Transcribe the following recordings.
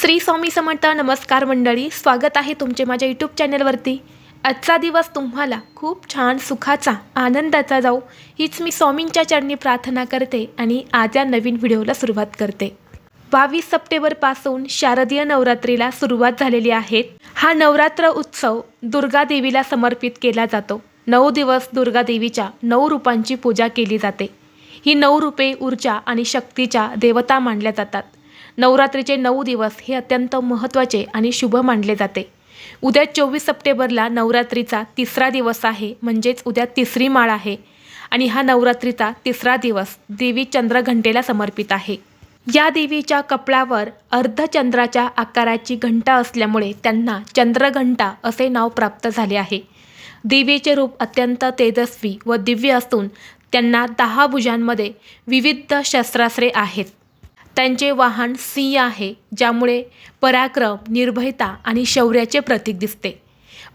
श्री स्वामी समर्थ नमस्कार मंडळी स्वागत आहे तुमचे माझ्या यूट्यूब चॅनलवरती आजचा दिवस तुम्हाला खूप छान सुखाचा आनंदाचा जाऊ हीच मी स्वामींच्या चरणी प्रार्थना करते आणि आज या नवीन व्हिडिओला सुरुवात करते. बावीस सप्टेंबरपासून शारदीय नवरात्रीला सुरुवात झालेली आहे. हा नवरात्र उत्सव दुर्गा देवीला समर्पित केला जातो. नऊ दिवस दुर्गा देवीच्या नऊ रूपांची पूजा केली जाते. ही नऊ रूपे ऊर्जा आणि शक्तीच्या देवता मानल्या जातात. नवरात्रीचे नऊ दिवस हे अत्यंत महत्त्वाचे आणि शुभ मानले जाते. उद्या चोवीस सप्टेंबरला नवरात्रीचा तिसरा दिवस आहे म्हणजेच उद्या तिसरी माळ आहे आणि हा नवरात्रीचा तिसरा दिवस देवी चंद्रघंटेला समर्पित आहे. या देवीच्या कपळावर अर्धचंद्राच्या आकाराची घंटा असल्यामुळे त्यांना चंद्रघंटा असे नाव प्राप्त झाले आहे. देवीचे रूप अत्यंत तेजस्वी व दिव्य असून त्यांना दहा भुजांमध्ये विविध शस्त्रास्त्रे आहेत. त्यांचे वाहन सिंह आहे ज्यामुळे पराक्रम निर्भयता आणि शौर्याचे प्रतीक दिसते.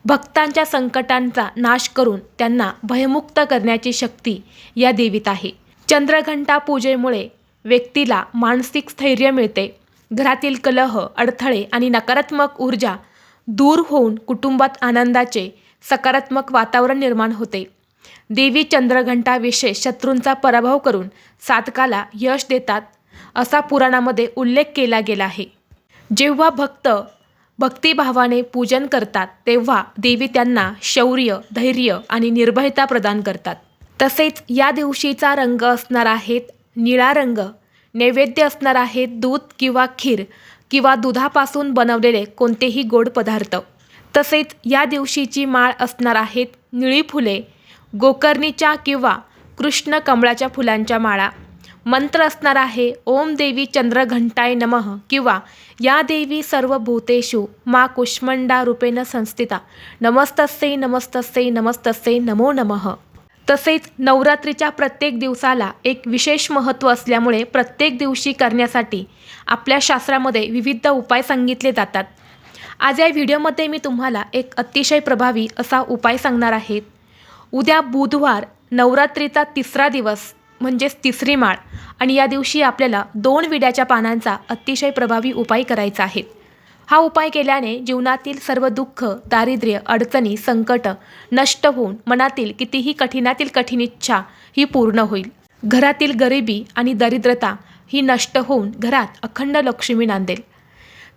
भक्तांच्या संकटांचा नाश करून त्यांना भयमुक्त करण्याची शक्ती या देवीत आहे. चंद्रघंटा पूजेमुळे व्यक्तीला मानसिक स्थैर्य मिळते. घरातील कलह अडथळे आणि नकारात्मक ऊर्जा दूर होऊन कुटुंबात आनंदाचे सकारात्मक वातावरण निर्माण होते. देवी चंद्रघंटा विशेष शत्रूंचा पराभव करून साधकाला यश देतात असा पुराणामध्ये उल्लेख केला गेला आहे. जेव्हा भक्त भक्तिभावाने पूजन करतात तेव्हा देवी त्यांना शौर्य धैर्य आणि निर्भयता प्रदान करतात. तसेच या दिवशीचा रंग असणार आहेत निळा रंग नैवेद्य असणार आहेत दूध किंवा खीर किंवा दुधापासून बनवलेले कोणतेही गोड पदार्थ. तसेच या दिवशीची माळ असणार आहेत निळी फुले गोकर्णीच्या किंवा कृष्ण कमळाच्या फुलांच्या माळा. मंत्र असणार आहे ओम देवी चंद्रघंटाय नमः किंवा या देवी सर्व भूतेषु मा कुष्मंडा रूपेण संस्थिता। नमस्तस्यै नमस्तस्यै नमस्तस्यै नमो नमः. तसेच नवरात्रीच्या प्रत्येक दिवसाला एक विशेष महत्त्व असल्यामुळे प्रत्येक दिवशी करण्यासाठी आपल्या शास्त्रामध्ये विविध उपाय सांगितले जातात. आज या व्हिडिओमध्ये मी तुम्हाला एक अतिशय प्रभावी असा उपाय सांगणार आहे. उद्या बुधवार नवरात्रीचा तिसरा दिवस. म्हणजेच तिसरी माळ. आणि या दिवशी आपल्याला दोन विड्याच्या पानांचा अतिशय प्रभावी उपाय करायचा आहे. हा उपाय केल्याने जीवनातील सर्व दुःख दारिद्र्य अडचणी संकट नष्ट होऊन मनातील कितीही कठीणातील कठीण इच्छा ही पूर्ण होईल. घरातील गरिबी आणि दरिद्रता ही नष्ट होऊन घरात अखंड लक्ष्मी नांदेल.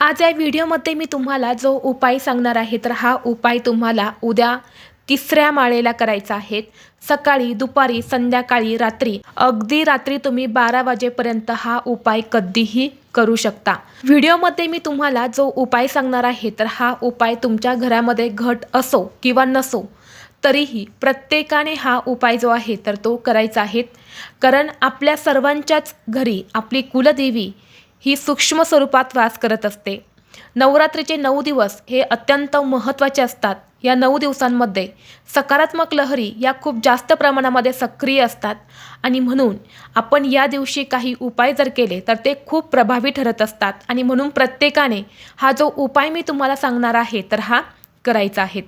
आज या व्हिडिओमध्ये मी तुम्हाला जो उपाय सांगणार आहे तर हा उपाय तुम्हाला उद्या तिसऱ्या माळेला करायचा आहे. सकाळी दुपारी संध्याकाळी रात्री. अगदी रात्री तुम्ही बारा वाजेपर्यंत हा उपाय कधीही करू शकता. व्हिडिओमध्ये मी तुम्हाला जो उपाय सांगणार आहे तर हा उपाय तुमच्या घरामध्ये घट असो किंवा नसो तरीही प्रत्येकाने हा उपाय जो आहे तर तो करायचा आहे. कारण आपल्या सर्वांच्याच घरी आपली कुलदेवी ही सूक्ष्म स्वरूपात वास करत असते. नवरात्रीचे नऊ दिवस हे अत्यंत महत्त्वाचे असतात. या नऊ दिवसांमध्ये सकारात्मक लहरी या खूप जास्त प्रमाणामध्ये सक्रिय असतात आणि म्हणून आपण या दिवशी काही उपाय जर केले तर ते खूप प्रभावी ठरत असतात आणि म्हणून प्रत्येकाने हा जो उपाय मी तुम्हाला सांगणार आहे तर हा करायचा आहे.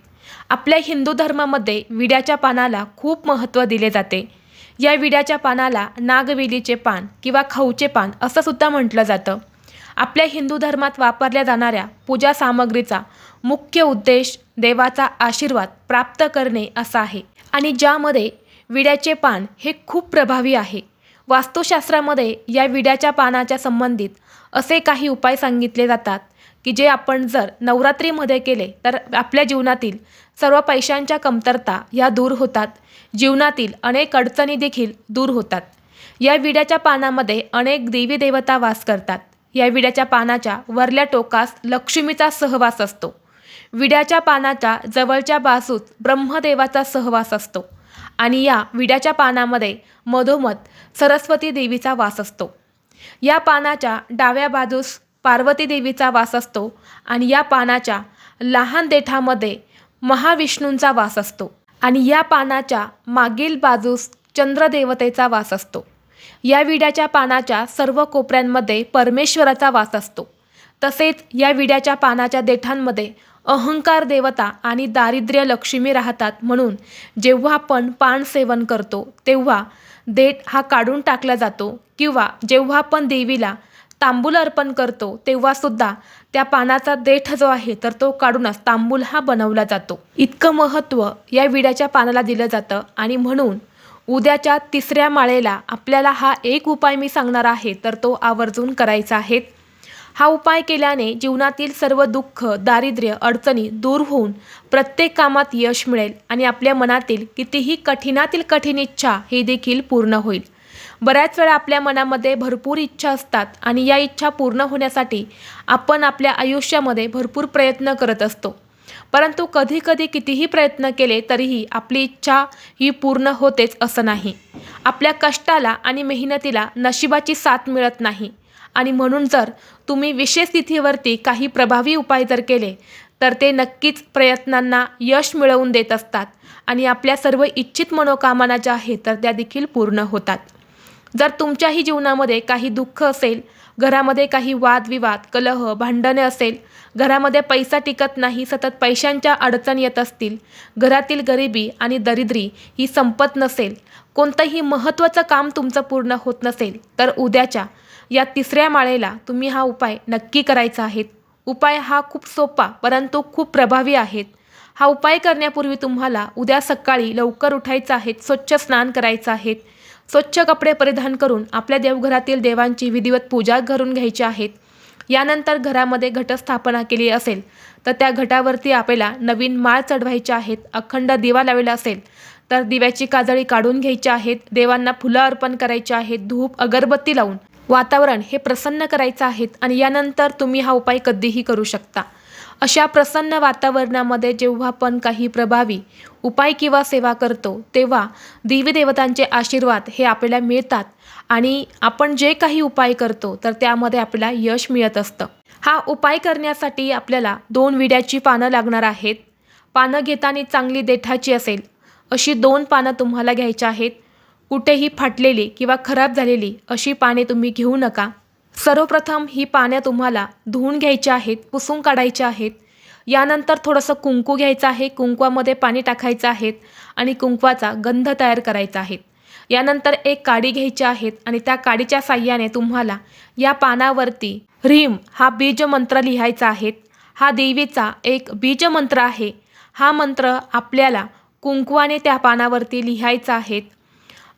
आपल्या हिंदू धर्मामध्ये विड्याच्या पानाला खूप महत्त्व दिले जाते. या विड्याच्या पानाला नागवेलीचे पान किंवा खाऊचे पान असं सुद्धा म्हटलं जातं. आपल्या हिंदू धर्मात वापरल्या जाणाऱ्या पूजा सामग्रीचा मुख्य उद्देश देवाचा आशीर्वाद प्राप्त करणे असा आहे. आणि ज्यामध्ये विड्याचे पान हे खूप प्रभावी आहे. वास्तुशास्त्रामध्ये या विड्याच्या पानाच्या संबंधित असे काही उपाय सांगितले जातात. की जे आपण जर नवरात्रीमध्ये केले तर आपल्या जीवनातील सर्व पैशांच्या कमतरता ह्या दूर होतात. जीवनातील अनेक अडचणी देखील दूर होतात. या विड्याच्या पानामध्ये अनेक देवी देवता वास करतात. या विड्याच्या पानाच्या वरल्या टोकास लक्ष्मीचा सहवास असतो. विड्याच्या पानाच्या जवळच्या बाजूस ब्रह्मदेवाचा सहवास असतो आणि या विड्याच्या पानामध्ये मधोमध सरस्वती देवीचा वास असतो. या पानाच्या डाव्या बाजूस पार्वती देवीचा वास असतो आणि या पानाच्या लहान देठामध्ये महाविष्णूंचा वास असतो. आणि या पानाच्या मागील बाजूस चंद्रदेवतेचा वास असतो. या विड्याच्या पानाच्या सर्व कोपऱ्यांमध्ये परमेश्वराचा वास असतो. तसेच या विड्याच्या पानाच्या देठांमध्ये अहंकार देवता आणि दारिद्र्य लक्ष्मी राहतात म्हणून जेव्हा आपण पान सेवन करतो तेव्हा देठ हा काढून टाकला जातो किंवा जेव्हा आपण देवीला तांबूल अर्पण करतो तेव्हा सुद्धा त्या पानाचा देठ जो आहे तर तो काढूनच तांबूल हा बनवला जातो. इतकं महत्त्व या विड्याच्या पानाला दिलं जातं आणि म्हणून उद्याच्या तिसऱ्या माळेला आपल्याला हा एक उपाय मी सांगणार आहे तर तो आवर्जून करायचा आहे. हा उपाय केल्याने जीवनातील सर्व दुःख दारिद्र्य अडचणी दूर होऊन प्रत्येक कामात यश मिळेल आणि आपल्या मनातील कितीही कठीणातील कठीण इच्छा ही देखील पूर्ण होईल. बऱ्याच वेळा आपल्या मनामध्ये भरपूर इच्छा असतात आणि या इच्छा पूर्ण होण्यासाठी आपण आपल्या आयुष्यामध्ये भरपूर प्रयत्न करत असतो. परंतु कधी कधी कितीही प्रयत्न केले तरीही आपली इच्छा ही पूर्ण होतेच असं नाही. आपल्या कष्टाला आणि मेहनतीला नशिबाची साथ मिळत नाही. आणि म्हणून जर तुम्ही विशेष तिथीवरती काही प्रभावी उपाय जर केले तर ते नक्कीच प्रयत्नांना यश मिळवून देत असतात आणि आपल्या सर्व इच्छित मनोकामना ज्या आहेत तर त्या देखील पूर्ण होतात. जर तुमच्याही जीवनामध्ये काही दुःख असेल घरामध्ये काही वादविवाद कलह भांडणे असेल घरामध्ये पैसा टिकत नाही सतत पैशांच्या अडचण येत असतील घरातील गरिबी आणि दरिद्री ही संपत नसेल कोणतंही महत्त्वाचं काम तुमचं पूर्ण होत नसेल तर उद्याच्या या तिसऱ्या माळेला तुम्ही हा उपाय नक्की करायचा आहे. उपाय हा खूप सोपा परंतु खूप प्रभावी आहेत. हा उपाय करण्यापूर्वी तुम्हाला उद्या सकाळी लवकर उठायचं आहे स्वच्छ स्नान करायचं आहे. स्वच्छ कपडे परिधान करून आपल्या देवघरातील देवांची विधिवत पूजा करून घ्यायची आहेत. यानंतर घरामध्ये घटस्थापना केली असेल तर त्या घटावरती आपल्याला नवीन माळ चढवायच्या आहेत अखंड दिवा लावलेला असेल तर दिव्याची काजळी काढून घ्यायची आहेत देवांना फुलं अर्पण करायची आहेत धूप अगरबत्ती लावून. वातावरण हे प्रसन्न करायचं आहेत आणि यानंतर तुम्ही हा उपाय कधीही करू शकता. अशा प्रसन्न वातावरणामध्ये जेव्हा आपण काही प्रभावी उपाय किंवा सेवा करतो तेव्हा देवी देवतांचे आशीर्वाद हे आपल्याला मिळतात आणि आपण जे काही उपाय करतो तर त्यामध्ये आपल्याला यश मिळत असतं. हा उपाय करण्यासाठी आपल्याला दोन विड्याची पानं लागणार आहेत. पानं घेताना चांगली देठाची असेल अशी दोन पानं तुम्हाला घ्यायची आहेत. कुठेही फाटलेली किंवा खराब झालेली अशी पाने तुम्ही घेऊ नका. सर्वप्रथम ही पानं तुम्हाला धुवून घ्यायची आहेत पुसून काढायची आहेत. यानंतर थोडंसं कुंकू घ्यायचं आहे कुंकवामध्ये पाणी टाकायचं आहेत आणि कुंकवाचा गंध तयार करायचा आहे. यानंतर एक काडी घ्यायची आहेत आणि त्या काडीच्या साह्याने तुम्हाला या पानावरती ह्रीम हा बीजमंत्र लिहायचा आहे. हा देवीचा एक बीजमंत्र आहे. हा मंत्र आपल्याला कुंकवाने त्या पानावरती लिहायचा आहे.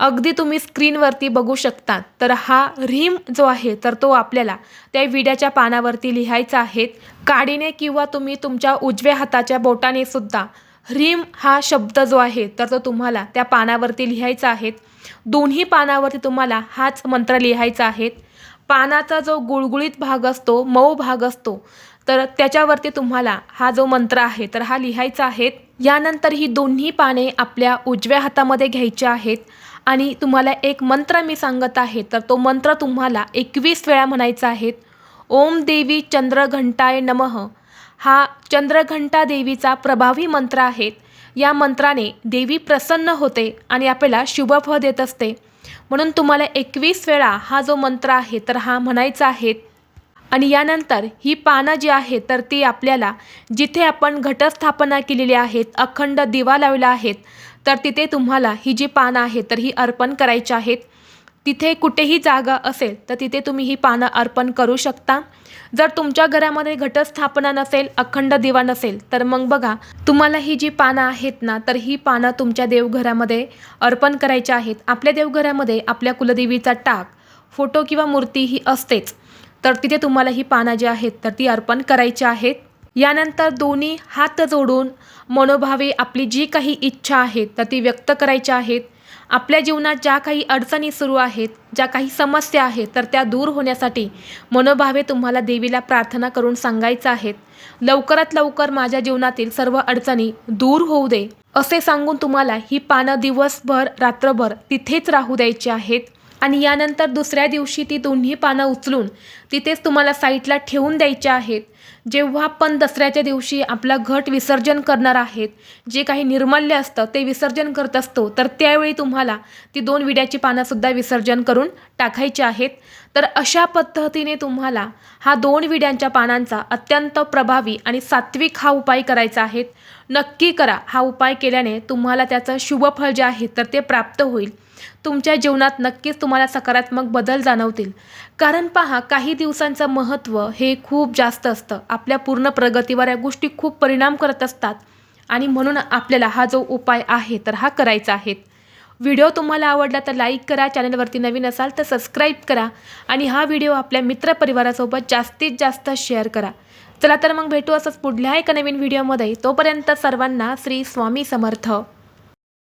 अगदी तुम्ही स्क्रीनवरती बघू शकता. तर हा रीम जो आहे तर तो आपल्याला त्या विड्याच्या पानावरती लिहायचा आहे. काडीने किंवा तुम्ही तुमच्या उजव्या हाताच्या बोटाने सुद्धा ह्रीम हा शब्द जो आहे तर तो तुम्हाला त्या पानावरती लिहायचा आहे. दोन्ही पानावरती तुम्हाला हाच मंत्र लिहायचा आहे. पानाचा जो गुळगुळीत भाग असतो मऊ भाग असतो तर त्याच्यावरती तुम्हाला हा जो मंत्र आहे तर हा लिहायचा आहे. यानंतर ही दोन्ही पाने आपल्या उजव्या हातामध्ये घ्यायची आहेत. आणि तुम्हाला एक मंत्र मी सांगत आहे तर तो मंत्र तुम्हाला एकवीस वेळा म्हणायचा आहे. ओम देवी चंद्रघंटाय नमः. हा चंद्रघंटा देवीचा प्रभावी मंत्र आहे. या मंत्राने देवी प्रसन्न होते आणि आपल्याला शुभफळ देत असते. म्हणून तुम्हाला एकवीस वेळा हा जो मंत्र आहे तर हा म्हणायचा आहे. आणि यानंतर ही पानं जी आहेत तर ती आपल्याला जिथे आपण घटस्थापना केलेली आहेत अखंड दिवा लावला आहेत तर तिथे तुम्हाला ही जी पानं आहेत तर ही अर्पण करायची आहेत. तिथे कुठेही जागा असेल तर तिथे तुम्ही ही पानं अर्पण करू शकता. जर तुमच्या घरामध्ये घटस्थापना नसेल अखंड दिवा नसेल तर मग बघा तुम्हाला ही जी पानं आहेत ना तर ही पानं तुमच्या देवघरामध्ये अर्पण करायची आहेत. आपल्या देवघरामध्ये आपल्या कुलदेवीचा टाक फोटो किंवा मूर्ती ही असतेच. तर तिथे तुम्हाला ही पानं जी आहेत तर ती अर्पण करायची आहेत. यानंतर दोन्ही हात जोडून मनोभावे आपली जी काही इच्छा आहेत तर ती व्यक्त करायच्या आहेत. आपल्या जीवनात ज्या काही अडचणी सुरू आहेत ज्या काही समस्या आहेत तर त्या दूर होण्यासाठी मनोभावे तुम्हाला देवीला प्रार्थना करून सांगायचं आहेत. लवकरात लवकर माझ्या जीवनातील सर्व अडचणी दूर होऊ दे. असे सांगून तुम्हाला ही पानं दिवसभर रात्रभर तिथेच राहू द्यायची आहेत. आणि यानंतर दुसऱ्या दिवशी ती दोन्ही पानं उचलून तिथेच तुम्हाला साईटला ठेवून द्यायच्या आहेत. जेव्हा आपण दसऱ्याच्या दिवशी आपला घट विसर्जन करणार आहेत जे काही निर्माल्य असतं ते विसर्जन करत असतो तर त्यावेळी तुम्हाला ती दोन विड्याची पानंसुद्धा विसर्जन करून टाकायची आहेत. तर अशा पद्धतीने तुम्हाला हा दोन विड्यांच्या पानांचा अत्यंत प्रभावी आणि सात्विक हा उपाय करायचा आहे. नक्की करा. हा उपाय केल्याने तुम्हाला त्याचं शुभफळ जे आहे तर ते प्राप्त होईल. तुमच्या जीवनात नक्कीच तुम्हाला सकारात्मक बदल जाणवतील. कारण पहा काही दिवसांचं महत्त्व हे खूप जास्त असतं. आपल्या पूर्ण प्रगतीवर या गोष्टी खूप परिणाम करत असतात. आणि म्हणून आपल्याला हा जो उपाय आहे तर हा करायचा आहे. व्हिडिओ तुम्हाला आवडला तर लाईक करा चॅनलवरती नवीन असाल तर सबस्क्राईब करा आणि हा व्हिडिओ आपल्या मित्रपरिवारासोबत जास्तीत जास्त शेअर करा. चला तर मग भेटू असंच पुढल्या एका नवीन व्हिडिओमध्ये. तोपर्यंत सर्वांना श्री स्वामी समर्थ.